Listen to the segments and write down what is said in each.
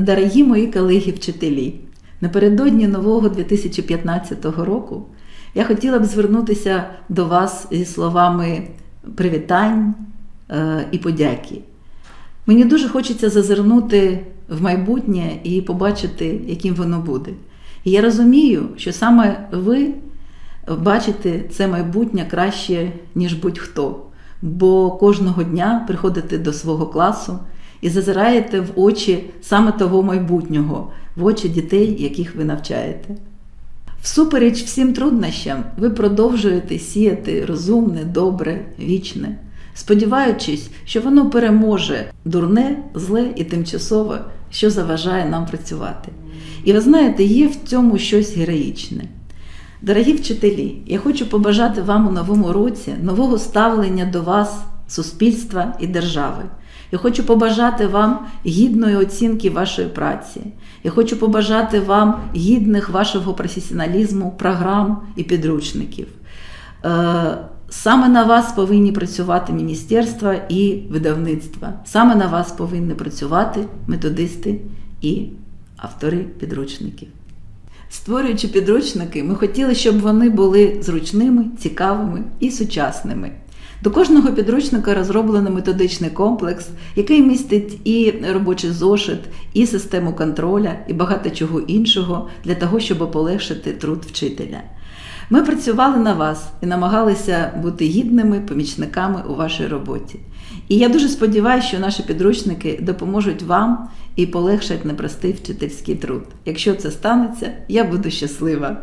Дорогі мої колеги-вчителі, напередодні нового 2015 року я хотіла б звернутися до вас зі словами привітань е, і подяки. Мені дуже хочеться зазирнути в майбутнє і побачити, яким воно буде. І я розумію, що саме ви бачите це майбутнє краще, ніж будь-хто, бо кожного дня приходите до свого класу і зазираєте в очі саме того майбутнього, в очі дітей, яких ви навчаєте. Всупереч всім труднощам, ви продовжуєте сіяти розумне, добре, вічне, сподіваючись, що воно переможе дурне, зле і тимчасове, що заважає нам працювати. І ви знаєте, є в цьому щось героїчне. Дорогі вчителі, я хочу побажати вам у новому році нового ставлення до вас, суспільства і держави. Я хочу побажати вам гідної оцінки вашої праці. Я хочу побажати вам гідних вашого професіоналізму, програм і підручників. Е, Саме на вас повинні працювати міністерства і видавництва. Саме на вас повинні працювати методисти і автори підручників. Створюючи підручники, ми хотіли, щоб вони були зручними, цікавими і сучасними. До кожного підручника розроблено методичний комплекс, який містить і робочий зошит, і систему контроля, і багато чого іншого для того, щоб полегшити труд вчителя. Ми працювали на вас і намагалися бути гідними помічниками у вашій роботі. І я дуже сподіваюся, що наші підручники допоможуть вам і полегшать непростий вчительський труд. Якщо це станеться, я буду щаслива.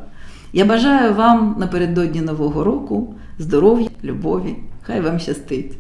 Я бажаю вам напередодні Нового року здоров'я, любові. Хай вам щастить!